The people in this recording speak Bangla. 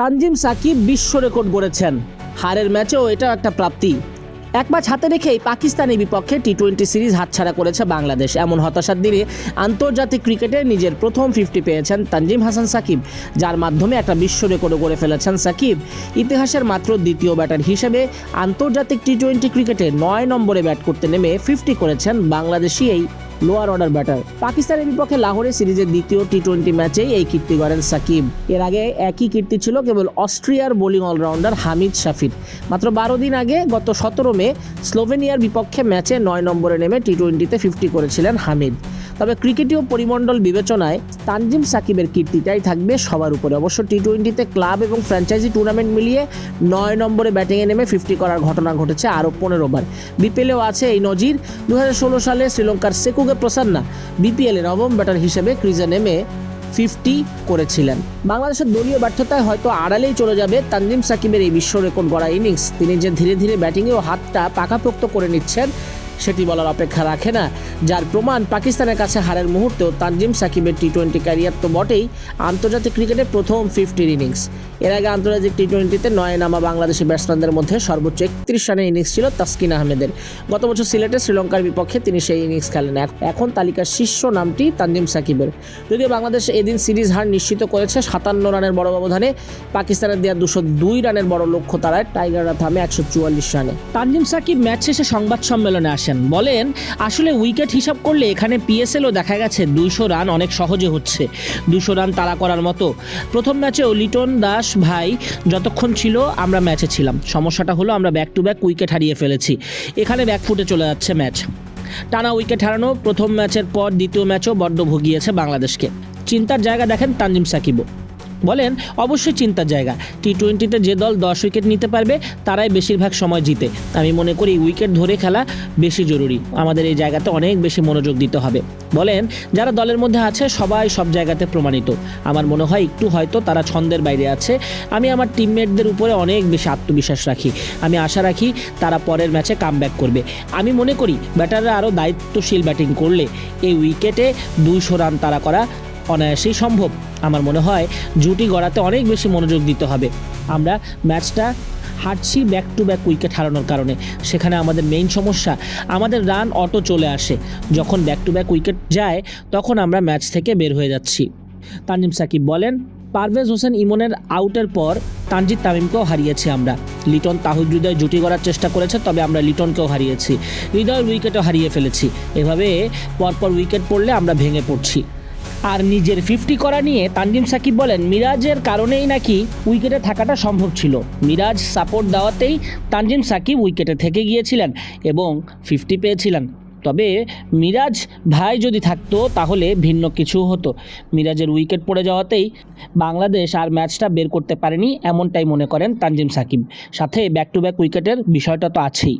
তানজিম সাকিব বিশ্ব রেকর্ড গড়েছেন। হারের ম্যাচেও এটাও একটা প্রাপ্তি। এক ম্যাচ হাতে রেখেই পাকিস্তানের বিপক্ষে টি টোয়েন্টি সিরিজ হাতছাড়া করেছে বাংলাদেশ। এমন হতাশার দিনে আন্তর্জাতিক ক্রিকেটে নিজের প্রথম ফিফটি পেয়েছেন তানজিম হাসান সাকিব, যার মাধ্যমে একটা বিশ্ব রেকর্ডও গড়ে ফেলেছেন সাকিব। ইতিহাসের মাত্র দ্বিতীয় ব্যাটার হিসেবে আন্তর্জাতিক টি টোয়েন্টি ক্রিকেটে নয় নম্বরে ব্যাট করতে নেমে ফিফটি করেছেন বাংলাদেশি এই লোয়ার অর্ডার ব্যাটার পাকিস্তানের বিপক্ষে লাহোরে সিরিজের দ্বিতীয় টি টোয়েন্টি ম্যাচেই এই কীর্তি করেন সাকিব। এর আগে একই কীর্তি ছিল কেবল অস্ট্রিয়ার বোলিং অলরাউন্ডার হামিদ শাফির। মাত্র বারো দিন আগে গত সতেরো মে স্লোভেনিয়ার বিপক্ষে ম্যাচে নয় নম্বরে নেমে টি টোয়েন্টিতে ফিফটি করেছিলেন হামিদ। তবে ক্রিকেটীয় পরিমণ্ডল বিবেচনায় তানজিম সাকিবের কীর্তিটাই থাকবে সবার উপরে। অবশ্য টি টোয়েন্টিতে ক্লাব এবং ফ্র্যাঞ্চাইজি টুর্নামেন্ট মিলিয়ে নয় নম্বরে ব্যাটিংয়ে নেমে ফিফটি করার ঘটনা ঘটেছে আরও পনেরো বার বিপিএলেও আছে এই নজির। দু হাজার ষোলো সালে শ্রীলঙ্কার সেকুগে প্রসান্না বিপিএলে নবম ব্যাটার হিসেবে ক্রিজে নেমে ফিফটি করেছিলেন। বাংলাদেশের দলীয় ব্যর্থতায় হয়তো আড়ালেই চলে যাবে তানজিম সাকিবের এই বিশ্ব রেকর্ড গড়া ইনিংস। তিনি যে ধীরে ধীরে ব্যাটিংয়েও হাতটা পাকাপোক্ত করে নিচ্ছেন সেটি বলার অপেক্ষা রাখে না। যার প্রমাণ পাকিস্তানের কাছে হারের মুহূর্তেও তানজিম সাকিবের টি টোয়েন্টি ক্যারিয়ার তো বটেই আন্তর্জাতিক ক্রিকেটে প্রথম ফিফটির ইনিংস এর আগে আন্তর্জাতিক টি টোয়েন্টিতে নয় নামা বাংলাদেশি ব্যাটসম্যানদের মধ্যে সর্বোচ্চ একত্রিশ রানের ইনিংস ছিল তাসকিন আহমেদের। গত বছর সিলেটে শ্রীলঙ্কার বিপক্ষে তিনি সেই ইনিংস খেলেন। এখ- এখন তালিকার শীর্ষ নামটি তানজিম সাকিবের। যদিও বাংলাদেশ এদিন সিরিজ হার নিশ্চিত করেছে, সাতান্ন রানের বড় ব্যবধানে পাকিস্তানের দেওয়া দুশো দুই রানের বড় লক্ষ্য তারায়। টাইগাররা থামে একশো চুয়াল্লিশ রানে। তানজিম সাকিব ম্যাচ শেষে সংবাদ সম্মেলনে আসেন। বলেন, আসলে উইকেট হিসাব করলে এখানে পিএসএলও দেখা গেছে দুইশো রান অনেক সহজে হচ্ছে। দুশো রান তাড়া করার মতো। প্রথম ম্যাচেও লিটন দাস ভাই যতক্ষণ ছিল আমরা ম্যাচে ছিলাম। সমস্যাটা হলো আমরা ব্যাক টু ব্যাক উইকেট হারিয়ে ফেলেছি। এখানে ব্যাকফুটে চলে যাচ্ছে ম্যাচ। টানা উইকেট হারানো প্রথম ম্যাচের পর দ্বিতীয় ম্যাচও বড্ড ভুগিয়েছে বাংলাদেশকে। চিন্তার জায়গা দেখেন তানজিম সাকিবও। বলেন, অবশ্যই চিন্তার জায়গা। টি টোয়েন্টিতে যে দল দশ উইকেট নিতে পারবে, তারাই বেশিরভাগ সময় জিতে। আমি মনে করি উইকেট ধরে খেলা বেশি জরুরি। আমাদের এই জায়গাতে অনেক বেশি মনোযোগ দিতে হবে। বলেন, যারা দলের মধ্যে আছে, সবাই সব জায়গাতে প্রমাণিত। আমার মনে হয় একটু হয়তো তারা ছন্দের বাইরে আছে। আমি আমার টিমমেটদের উপরে অনেক বেশি আত্মবিশ্বাস রাখি। আমি আশা রাখি তারা পরের ম্যাচে কামব্যাক করবে। আমি মনে করি ব্যাটাররা আরও দায়িত্বশীল ব্যাটিং করলে এই উইকেটে দুইশো রান তারা করা অনায়াসেই সম্ভব। আমার মনে হয় জুটি গড়াতে অনেক বেশি মনোযোগ দিতে হবে। আমরা ম্যাচটা হারছি ব্যাক টু ব্যাক উইকেট হারানোর কারণে। সেখানে আমাদের মেইন সমস্যা, আমাদের রান অটো চলে আসে। যখন ব্যাক টু ব্যাক উইকেট যায়, তখন আমরা ম্যাচ থেকে বের হয়ে যাচ্ছি। তানজিম সাকিব বলেন, পারভেজ হোসেন ইমনের আউটের পর তানজিদ তামিমকেও হারিয়েছি আমরা। লিটন তাহিদ হৃদয় জুটি করার চেষ্টা করেছে, তবে আমরা লিটনকেও হারিয়েছি। হৃদয়ের উইকেটও হারিয়ে ফেলেছি। এভাবে পরপর উইকেট পড়লে আমরা ভেঙে পড়ছি। আর নিজের ফিফটি করা নিয়ে তানজিম সাকিব বলেন, মিরাজের কারণেই নাকি উইকেটে থাকাটা সম্ভব ছিল। মিরাজ সাপোর্ট দেওয়াতেই তানজিম সাকিব উইকেটে থেকে গিয়েছিলেন এবং ফিফটি পেয়েছিলেন। তবে মিরাজ ভাই যদি থাকতো, তাহলে ভিন্ন কিছু হতো। মিরাজের উইকেট পড়ে যাওয়াতেই বাংলাদেশ আর ম্যাচটা বের করতে পারেনি, এমনটাই মনে করেন তানজিম সাকিব। সাথে ব্যাক টু ব্যাক উইকেটের বিষয়টা তো আছেই।